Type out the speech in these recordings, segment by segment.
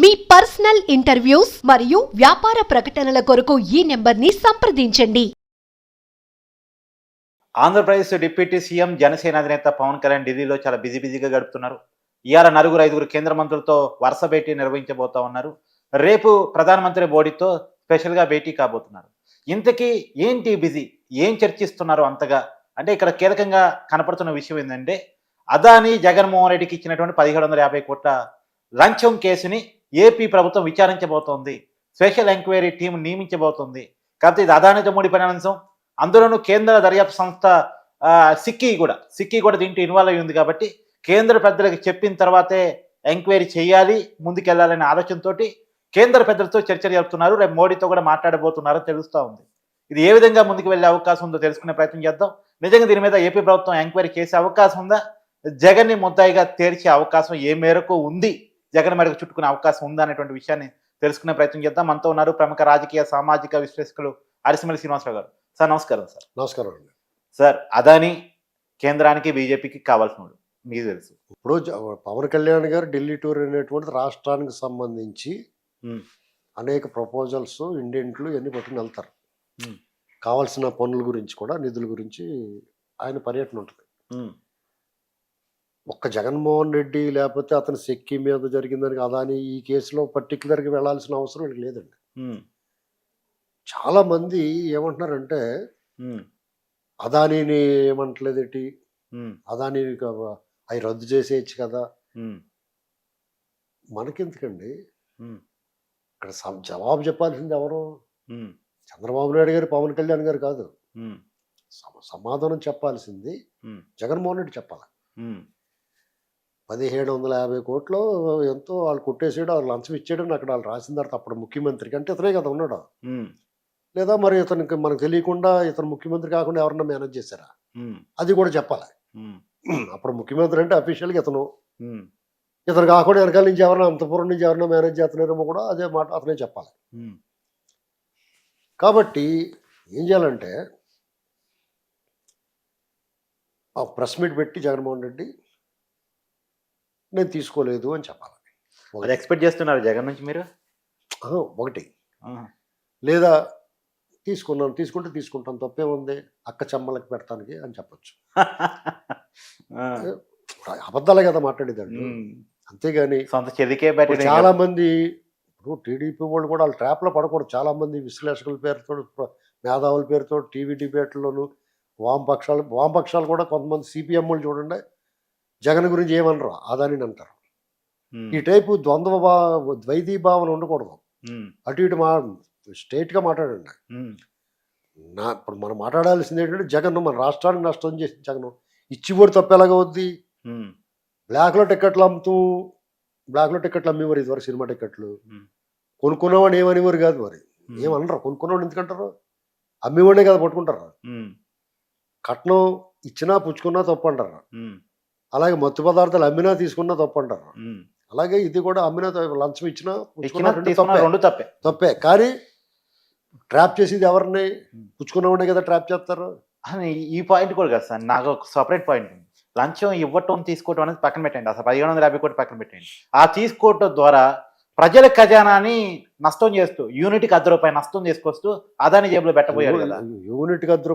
మీ personal interviews మరియు వ్యాపార ప్రకటనల కొరకు ఈ నెంబర్ని సంప్రదించండి. ఆంధ్రప్రదేశ్ డిప్యూటీ సీఎం జనసేన అధినేత పవన్ కళ్యాణ్ ఢిల్లీలో చాలా బిజీ బిజీగా గడుపుతున్నారు. ఇవాళ నలుగురు ఐదుగురు కేంద్ర మంత్రులతో వరుస భేటీ నిర్వహించబోతా ఉన్నారు. రేపు ప్రధానమంత్రి మోడీతో స్పెషల్గా భేటీ కాబోతున్నారు. ఇంతకీ ఏంటి బిజీ? ఏం చర్చిస్తున్నారు అంతగా? అంటే ఇక్కడ కీలకంగా కనపడుతున్న విషయం ఏంటంటే అదాని జగన్మోహన్ రెడ్డికి ఇచ్చినటువంటి పదిహేడు వందల యాభై కోట్ల లంచం కేసుని ఏపీ ప్రభుత్వం విచారించబోతోంది. స్పెషల్ ఎంక్వైరీ టీం నియమించబోతోంది. కాబట్టి ఇది అదానితో ముడిపడిన అంశం. అందులోనూ కేంద్ర దర్యాప్తు సంస్థ సిక్కీ కూడా సిక్కీ కూడా దీంట్లో ఇన్వాల్వ్ అయ్యింది ఉంది కాబట్టి కేంద్ర పెద్దలకు చెప్పిన తర్వాతే ఎంక్వైరీ చేయాలి ముందుకెళ్ళాలనే ఆలోచనతోటి కేంద్ర పెద్దలతో చర్చలు జరుపుతున్నారు. రేపు మోడీతో కూడా మాట్లాడబోతున్నారని తెలుస్తూ ఉంది. ఇది ఏ విధంగా ముందుకు వెళ్ళే అవకాశం ఉందో తెలుసుకునే ప్రయత్నం చేద్దాం. నిజంగా దీని మీద ఏపీ ప్రభుత్వం ఎంక్వైరీ చేసే అవకాశం ఉందా? జగన్ని ముద్దాయిగా తేర్చే అవకాశం ఏ మేరకు ఉంది? జగన్ మేరకు చుట్టుకునే అవకాశం ఉందా అనేటువంటి విషయాన్ని తెలుసుకునే ప్రయత్నం చేద్దాం. మనతో ఉన్నారు ప్రముఖ రాజకీయ సామాజిక విశ్లేషకులు అరిసిమల్లి శ్రీనివాసరావు గారు. సార్ నమస్కారం సార్. నమస్కారం అండి. సార్ అదాని కేంద్రానికి బీజేపీకి కావాల్సిన మీకు తెలుసు. ఇప్పుడు పవన్ కళ్యాణ్ గారు ఢిల్లీ టూర్ అనేటువంటిది రాష్ట్రానికి సంబంధించి అనేక ప్రపోజల్స్ ఇండెంట్లు ఇవన్నీ పట్టుకుని వెళ్తారు. కావాల్సిన పనుల గురించి కూడా నిధుల గురించి ఆయన పర్యటన ఉంటుంది. ఒక్క జగన్మోహన్ రెడ్డి లేకపోతే అతని సెక్కి మీద జరిగిందని అదాని ఈ కేసులో పర్టికులర్గా వెళ్ళాల్సిన అవసరం వీళ్ళకి లేదండి. చాలా మంది ఏమంటున్నారంటే అదానీని ఏమంటలేదేటి ఉమ్, అదాని అవి రద్దు చేసేయచ్చు కదా. మనకెందుకండి? ఇక్కడ జవాబు చెప్పాల్సింది ఎవరు? చంద్రబాబు నాయుడు గారు పవన్ కళ్యాణ్ గారు కాదు. సమాధానం చెప్పాల్సింది జగన్మోహన్ రెడ్డి చెప్పాలి. పదిహేడు వందల యాభై కోట్లు ఎంతో వాళ్ళు కొట్టేసాడు వాళ్ళు లంచం ఇచ్చాడని అక్కడ వాళ్ళు రాసిన తర్వాత అప్పుడు ముఖ్యమంత్రికి అంటే ఇతనే కదా ఉన్నాడు. లేదా మరి ఇతనికి మనకు తెలియకుండా ఇతను ముఖ్యమంత్రి కాకుండా ఎవరన్నా మేనేజ్ చేశారా? అది కూడా చెప్పాలి. అప్పుడు ముఖ్యమంత్రి అంటే అఫీషియల్గా ఇతను. ఇతను కాకుండా వెనకాల నుంచి ఎవరైనా అంతపురం నుంచి ఎవరైనా మేనేజ్ చేస్తున్నారేమో కూడా అదే మాట అతనే చెప్పాలి. కాబట్టి ఏం చేయాలంటే ఆ ప్రెస్ మీట్ పెట్టి జగన్మోహన్ రెడ్డి నేను తీసుకోలేదు అని చెప్పాలి. అది ఎక్స్పెక్ట్ చేస్తున్నారు జగన్ నుంచి మీరు? ఒకటి. లేదా తీసుకున్నాను తీసుకుంటే తీసుకుంటాను తప్పే ఉంది అక్క చెమ్మలకి పెడతానికి అని చెప్పొచ్చు. అబద్ధాలే కదా మాట్లాడేదాడు అంతేగాని సొంత చెదికే చాలా మంది ఇప్పుడు టీడీపీ వాళ్ళు కూడా వాళ్ళ ట్రాప్లో పడకూడదు. చాలా మంది విశ్లేషకుల పేరుతో ప్ర- మేధావుల పేరుతో టీవీ డిబేట్లలోను వామపక్షాలు వామపక్షాలు కూడా కొంతమంది సిపిఎం వాళ్ళు చూడండి జగన్ గురించి ఏమనరు అదాని అంటారు. ఈ టైపు ద్వంద్వ భా ద్వైతీ భావన ఉండకూడదు. అటు ఇటు మా స్ట్రైట్గా మాట్లాడండి. నా ఇప్పుడు మనం మాట్లాడాల్సింది ఏంటంటే జగన్ మన రాష్ట్రానికి నష్టం చేసి జగన్ ఇచ్చిబడి తప్పు ఎలాగ అవుద్ది? ఉమ్, బ్లాక్లో టికెట్లు అమ్ముతూ బ్లాక్లో టికెట్లు అమ్మేవారు ఇదివరకు సినిమా టికెట్లు. కొనుక్కున్నవాడు ఏమనేవారు కాదు మరి. ఏమనరు కొనుక్కున్నవాడు ఎందుకంటారు? అమ్మేవాడే కదా పట్టుకుంటారు. కట్నం ఇచ్చినా పుచ్చుకున్నా తప్పు అంటారు అలాగే మత్తు పదార్థాలు అమ్మినా తీసుకున్నా తప్పు అంటారు. అలాగే ఇది కూడా అమ్మినా లంచం ఇచ్చినా రెండు తప్పే. తప్పే. కానీ ట్రాప్ చేసేది ఎవరిని. పుచ్చుకున్నవాడే కదా ట్రాప్ చేస్తారు. అని ఈ పాయింట్ కూడా కదా సార్. నాకు ఒక సపరేట్ పాయింట్ ఉంది. లంచం ఇవ్వటం తీసుకోవటం అనేది పక్కన పెట్టండి. అసలు పదిహేను వందల యాభై కోటి పక్కన పెట్టండి. ఆ తీసుకోవటం ద్వారా ప్రజల ఖజానాని నష్టం చేస్తూ యూనిట్కి అర్ధ రూపాయి నష్టం చేసుకొస్తూ అదాని జేబులో పెట్టబోయాడు కదా. యూనిట్కి అర్ధ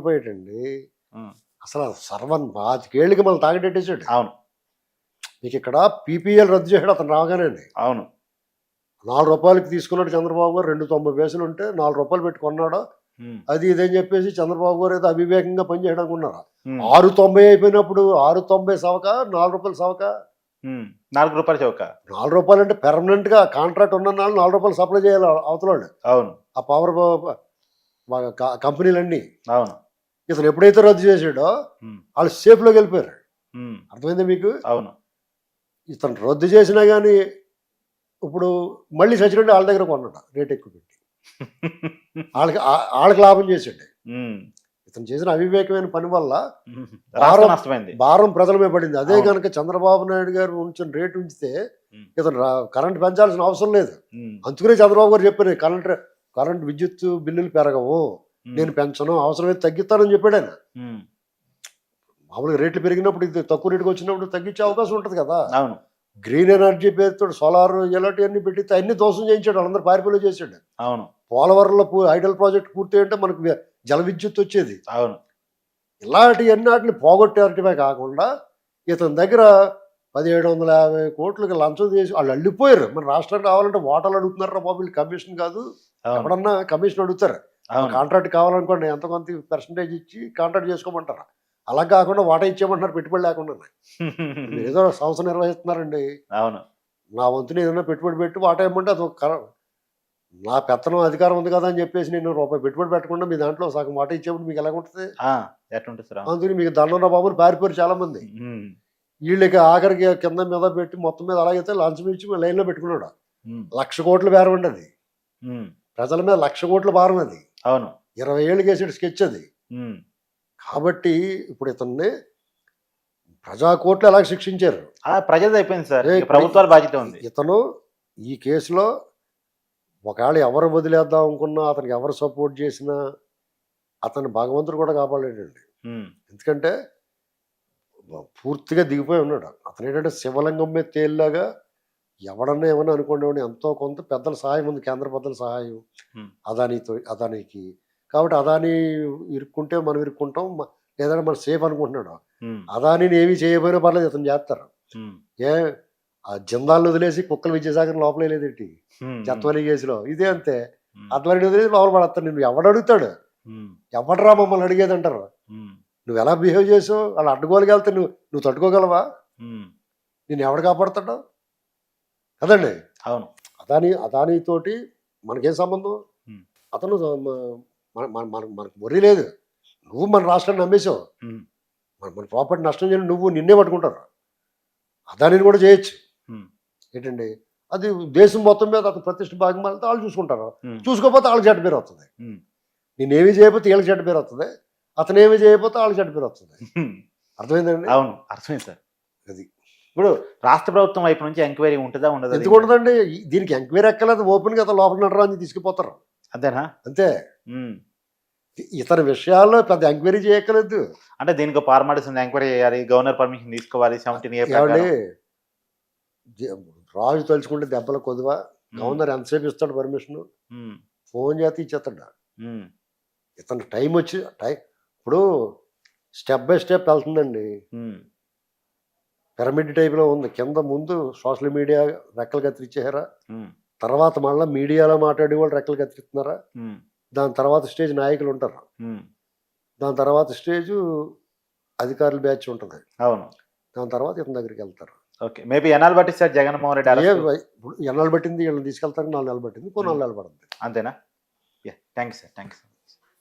ఉమ్, అసలు సర్వన్ పాతికేళ్ళకి మనం తాగడెట్టేసాడు అవును. మీకు ఇక్కడ పీపీఎల్ రద్దు చేసాడు అతను రాగానే అవును. నాలుగు రూపాయలకి తీసుకున్నాడు చంద్రబాబు గారు రెండు తొంభై పైసలు ఉంటే నాలుగు రూపాయలు పెట్టి కొన్నాడు? ఉమ్, అది ఇదని చెప్పేసి చంద్రబాబు గారు ఏదో అవివేకంగా పనిచేయడం అనుకున్నారు ఉమ్, ఆరు తొంభై అయిపోయినప్పుడు ఆరు తొంభై సవక నాలుగు రూపాయలు సవక? నాలుగు రూపాయల చౌక నాలుగు రూపాయలు అంటే పెర్మనెంట్గా కాంట్రాక్ట్ ఉన్న నాలుగు రూపాయలు సప్లై చేయాలి అవతల. అవును. ఆ పవర్ కంపెనీలన్నీ అవును. ఇతను ఎప్పుడైతే రద్దు చేసాడో వాళ్ళు సేఫ్లోకి వెళ్ళిపోయారు. అర్థమైందా మీకు? అవును. ఇతను రద్దు చేసినా కానీ ఇప్పుడు మళ్ళీ సచిరెడ్డి వాళ్ళ దగ్గర కొన్నాడు రేట్ ఎక్కువ పెట్టి. వాళ్ళకి వాళ్ళకి లాభం చేసాడు ఇతను చేసిన అవివేకమైన పని వల్ల నష్టమైంది. భారం ప్రజల మీద పడింది. అదే. కనుక చంద్రబాబు నాయుడు గారు ఉంచిన రేటు ఉంచితే. ఇతను కరెంట్ పెంచాల్సిన అవసరం లేదు. అందుకనే చంద్రబాబు గారు చెప్పారు కరెంట్ కరెంట్ విద్యుత్ బిల్లులు పెరగవు. నేను పెంచను అవసరమైతే తగ్గిస్తానని చెప్పాడు ఆయన మామూలుగా రేట్లు పెరిగినప్పుడు ఇది తక్కువ రేటుకి వచ్చినప్పుడు తగ్గించే అవకాశం ఉంటుంది కదా. అవును. గ్రీన్ ఎనర్జీ పేరుతో సోలార్ ఇలాంటివన్నీ పెట్టి అన్ని ధ్వంసం చేయించాడు వాళ్ళందరూ పారిపోలే చేశాడు. అవును. పోలవరంలో ఐడల్ ప్రాజెక్ట్ పూర్తి అంటే మనకు జల విద్యుత్ వచ్చేది. అవును. ఇలాంటివన్నీ వాటిని పోగొట్టేటమే కాకుండా ఇతని దగ్గర పదిహేడు వందల యాభై కోట్లకి లంచం చేసి వాళ్ళు అల్లిపోయారు. మన రాష్ట్రానికి కావాలంటే ఓటర్లు అడుగుతున్నారా బాబు వీళ్ళు కమిషన్ కాదు. ఎప్పుడన్నా కమిషన్ అడుగుతారు? కాంట్రాక్ట్ కావాలనుకోండి ఎంత కొంత పర్సంటేజ్ ఇచ్చి కాంట్రాక్ట్ చేసుకోమంటారు? అలా కాకుండా వాటా ఇచ్చేయమంటున్నారు పెట్టుబడి లేకుండా ఏదో సంస్థ నిర్వహిస్తున్నారండి. అవును. నా వంతుని ఏదైనా పెట్టుబడి పెట్టి వాటా ఇవ్వమంటే అది ఒక నా పెత్తనం అధికారం ఉంది కదా అని చెప్పేసి నేను రూపాయి పెట్టుబడి పెట్టకుండా మీ దాంట్లో సగం వాటా ఇచ్చేప్పుడు మీకు ఎలా ఉంటుంది. అందుకని మీకు దండం బాబుని పారిపోయారు చాలా మంది వీళ్ళకి ఆఖరికి కింద మీద పెట్టి మొత్తం మీద అలాగైతే లంచం ఇచ్చి లైన్లో పెట్టుకున్నాడు. లక్ష కోట్ల బేరం అండి అది. ప్రజల మీద లక్ష కోట్ల భారం అది. అవును. ఇరవై ఏళ్ళు వేసాడు స్కెచ్ అది. కాబట్టి ఇప్పుడు ఇతన్ని ప్రజా కోర్టులు ఎలా శిక్షించారు. ఆ, ప్రజలది అయిపోయింది సార్ ప్రభుత్వాల బాధ్యత ఉంది. ఇతను ఈ కేసులో ఒకవేళ ఎవరు వదిలేద్దాం అనుకున్నా అతనికి ఎవరు సపోర్ట్ చేసినా అతను భగవంతుడు కూడా కాపాడలేడండి. ఎందుకంటే పూర్తిగా దిగిపోయి ఉన్నాడు. అతను ఏంటంటే శివలింగం మీద తేలిలాగా ఎవడన్నా ఏమన్నా అనుకోండి ఎంతో కొంత పెద్దల సహాయం ఉంది కేంద్ర పెద్దల సహాయం. అదానితో అదానికి. కాబట్టి అదాని ఇరుక్కుంటే మనం ఇరుక్కుంటాం లేదంటే మనం సేఫ్ అనుకుంటున్నాడు. అదానిని ఏమీ చేయకపోయినా పర్లేదు ఇతను చేస్తారు. ఏ ఆ జిందాలను వదిలేసి కుక్కల విద్యాసాగర్ లోపలే లేదేంటి? చెత్తవల్లి కేసులో. ఇదే అంతే. ఉమ్, అద్వాని వదిలేసి లోపల పడతాడు నువ్వు ఎవడు అడుగుతాడు? ఎవడరా మమ్మల్ని అడిగేది అంటారు నువ్వు ఎలా బిహేవ్ చేసావు? వాళ్ళు అడ్డుకోగలిగితే నువ్వు నువ్వు తట్టుకోగలవా? నేను ఎవడు కాపాడుతాడు? కదండి? అవును. అదాని అదానితోటి మనకేం సంబంధం. అతను మనకు worry లేదు. నువ్వు మన రాష్ట్రాన్ని నమ్మేశావు. మన మన ప్రాపర్టీ నష్టం చేయని నువ్వు నిన్నే పట్టుకుంటారు అదానిని కూడా చేయొచ్చు. ఏంటండి? అది దేశం మొత్తం మీద అతను ప్రతిష్ట భాగం వెళ్తే వాళ్ళు చూసుకుంటారు. చూసుకోకపోతే వాళ్ళకి చెడ్డ పేరు వస్తుంది. నేనేమి చేయకపోతే వీళ్ళకి చెడ్డ పేరు వస్తుంది. అతను ఏమి చేయకపోతే వాళ్ళకి చెడ్డ పేరు వస్తుంది. అర్థమైందండి? అవును. అర్థమైంది సార్. అది. ఇప్పుడు రాష్ట్ర ప్రభుత్వం వైపు నుంచి ఎంక్వైరీ ఉంటుందా ఉండదా ఎందుకు ఉండదండి? దీనికి ఎంక్వైరీ ఎక్కలేదు ఓపెన్గా అతను లోపల నడరా అని తీసుకుపోతారు. అంతేనా? అంతే. ఇతర విషయాల్లో పెద్ద ఎంక్వైరీ చేయక్కర్లేదు. అంటే దీనికి ఫార్మాలిటీస్ ఎంక్వైరీ చేయాలి గవర్నర్ పర్మిషన్ తీసుకోవాలి సెవెంటీన్ రాజు తలుచుకుంటే దెబ్బల కొద్దువా. గవర్నర్ ఎంతసేపు ఇస్తాడు పర్మిషన్? ఫోన్ చేస్తే ఇచ్చేస్తాడు? ఇతను టైం వచ్చి టైం ఇప్పుడు స్టెప్ బై స్టెప్ వెళ్తుందండి. పిరమిడ్ టైప్లో ఉంది. కింద ముందు సోషల్ మీడియా రెక్కలు కత్తిరించారా తర్వాత మళ్ళీ మీడియాలో మాట్లాడే వాళ్ళు రెక్కలు కత్తిరిస్తున్నారా? దాని తర్వాత స్టేజ్ నాయకులు ఉంటారు. దాని తర్వాత స్టేజ్ అధికారుల బ్యాచ్ ఉంటుంది. అవును. దాని తర్వాత ఇతని దగ్గరికి వెళ్తారు. ఓకే. మేబీ ఎనాలు బట్టి సార్ జగన్మోహన్ రెడ్డి ఇప్పుడు ఎన్నాళ్ళు పట్టింది? వీళ్ళని తీసుకెళ్తారు నాలుగు నెలలు పట్టింది ఇంకో నాలుగు నెలలు పడుతుంది అంతేనా? Thank you sir thank you